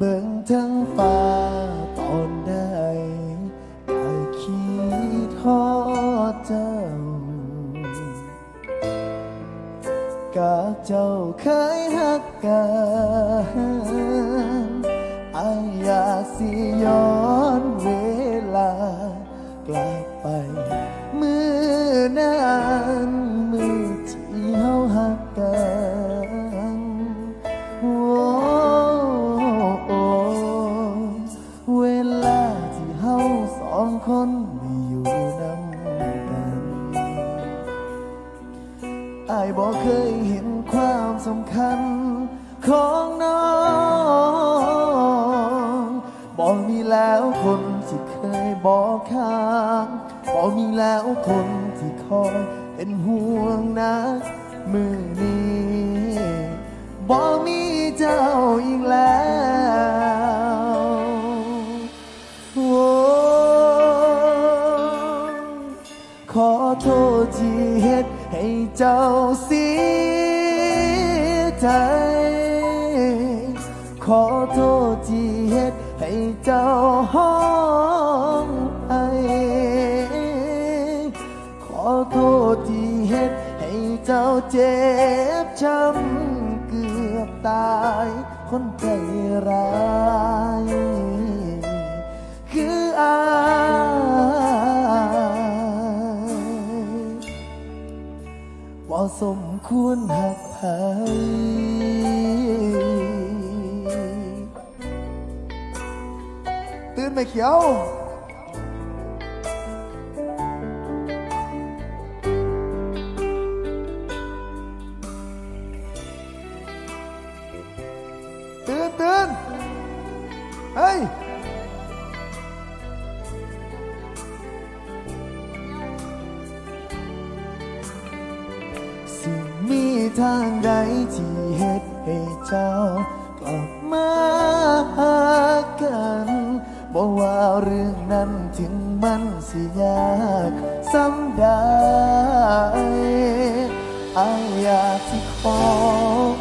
เบิ่งทั้งฟ้าตอนใดก็คิดทอดเจ้ากะเจ้าเคยหักกันอายอยาสิยอม สำคัญของน้องบอกมีแล้วคนที่เคยบอกข้างบอกมีแล้วคนที่คอยเป็นห่วงนะมือนี้บอกมีเจ้าอีกแล้วโอ้ขอโทษที่เฮ็ดให้เจ้าเสีย ใจ ขอโทษที่เฮ็ดให้เจ้าห้องไอ ขอโทษที่เฮ็ดให้เจ้าเจ็บช้ำเกือบตายคนใจร้าย บ่สมควรหักหายตื่นไม่เขียว ทางใดที่เฮ็ดให้เจ้ากลับมาหากันบอกว่าเรื่องนั้นถึงมันสิยากสำได้อายอยากที่ขอ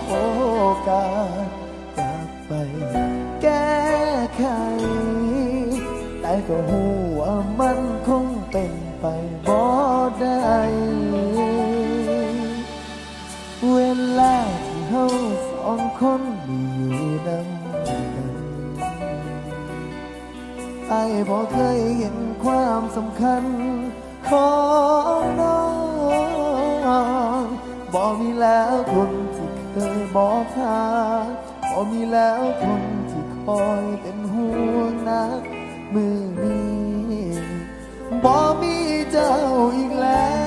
โอกาสกลับไปแก้ไข แต่ก็หูว่ามันคงเป็นไปบ่ได้ ลาที่เฮาสองคนมีอยู่นำกันไอ้บ่เคยเห็นความสำคัญของน้องบ่มีแล้วคนที่เคยบอกทางบ่มีแล้วคนที่คอยเป็นห่วงนะมือนี้บ่มีเจ้าอีกแล้ว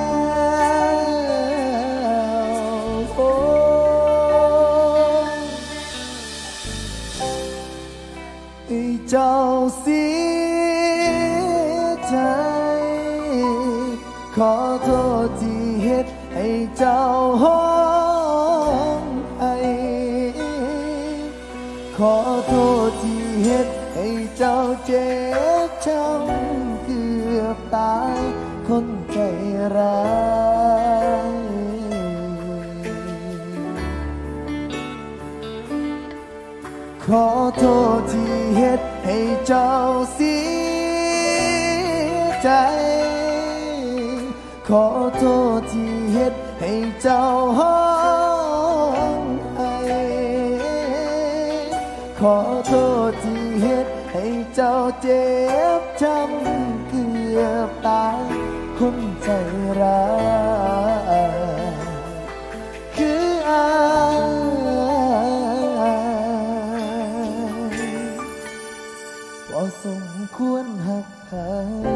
เจ้าเสียใจ ขอโทษที่เฮ็ดให้เจ้าห้องไอ ขอโทษที่เฮ็ดให้เจ้าเจ็บช้ำเกือบตายคนใจร้าย ขอโทษที่เฮ็ดให้เจ้าเสียใจ ขอโทษที่เฮ็ดให้เจ้าห้องไอขอโทษที่เฮ็ดให้เจ้าเจ็บช้ำเกือบตายคนใจร้ายา